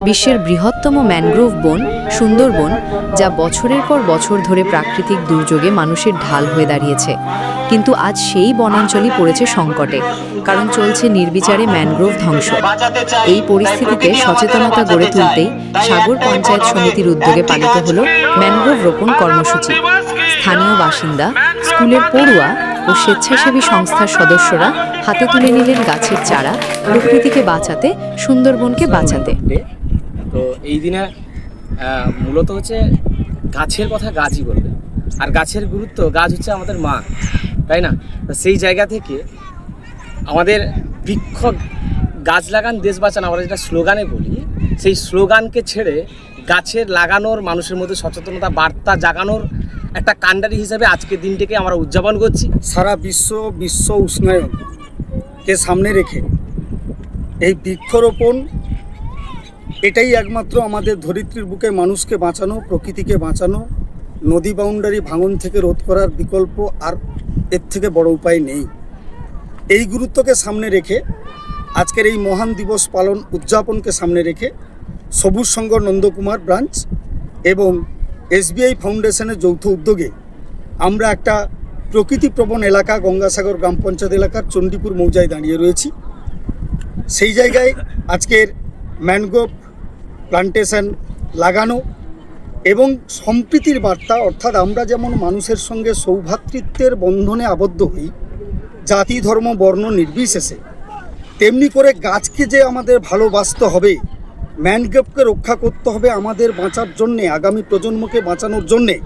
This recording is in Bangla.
বিশ্বের বৃহত্তম ম্যানগ্রোভ বন সুন্দরবন, যা বছরের পর বছর ধরে প্রাকৃতিক দুর্যোগে মানুষের ঢাল হয়ে দাঁড়িয়েছে। কিন্তু আজ সেই বনাঞ্চলই পড়েছে সংকটে, কারণ চলছে নির্বিচারে ম্যানগ্রোভ ধ্বংস। এই পরিস্থিতিতে সচেতনতা গড়ে তুলতেই সাগর পঞ্চায়েত সমিতির উদ্যোগে পালিত হল ম্যানগ্রোভ রোপণ কর্মসূচি। স্থানীয় বাসিন্দা, স্কুলের পড়ুয়া ও স্বেচ্ছাসেবী সংস্থার সদস্যরা হাতে তুলে নিলেন গাছের চারা প্রকৃতিকে বাঁচাতে, সুন্দরবনকে বাঁচাতে। তো এই দিনে মূলত হচ্ছে গাছের কথা গাছই বলবে। আর গাছের গুরুত্ব, গাছ হচ্ছে আমাদের মা, তাই না? সেই জায়গা থেকে আমাদের বৃক্ষ গাছ লাগান, দেশ বাঁচান, আমরা যেটা স্লোগানে বলি, সেই স্লোগানকে ছেড়ে গাছের লাগানোর, মানুষের মধ্যে সচেতনতা, বার্তা জাগানোর একটা কাণ্ডারি হিসেবে আজকের দিনটিকে আমরা উদযাপন করছি। সারা বিশ্ব বিশ্ব উষ্ণায়নকে সামনে রেখে এই বৃক্ষরোপণ এটাই একমাত্র আমাদের ধরিত্রীর বুকে মানুষকে বাঁচানো, প্রকৃতিকে বাঁচানো, নদী বাউন্ডারি ভাঙন থেকে রোধ করার বিকল্প আর এর থেকে বড় উপায় নেই। এই গুরুত্বকে সামনে রেখে, আজকের এই মহান দিবস পালন উদযাপনকে সামনে রেখে সবুজ সংঘ নন্দকুমার ব্রাঞ্চ এবং এসবিআই ফাউন্ডেশনের যৌথ উদ্যোগে আমরা একটা প্রকৃতিপ্রবণ এলাকা গঙ্গাসাগর গ্রাম পঞ্চায়েত এলাকার চণ্ডীপুর মৌজায় দাঁড়িয়ে রয়েছি। সেই জায়গায় আজকের ম্যানগ্রোভ প্লান্টেশন লাগানো এবং সম্প্রীতির বার্তা, অর্থাৎ আমরা যেমন মানুষের সঙ্গে সৌভাতৃত্বের বন্ধনে আবদ্ধ হই, জাতি, ধর্ম, বর্ণ নির্বিশেষে, তেমনি করে গাছকে যে আমাদের ভালোবাসতে হবে, ম্যানগ্রেভকে রক্ষা করতে হবে আমাদের বাঁচার জন্যে, আগামী প্রজন্মকে বাঁচানোর জন্যে।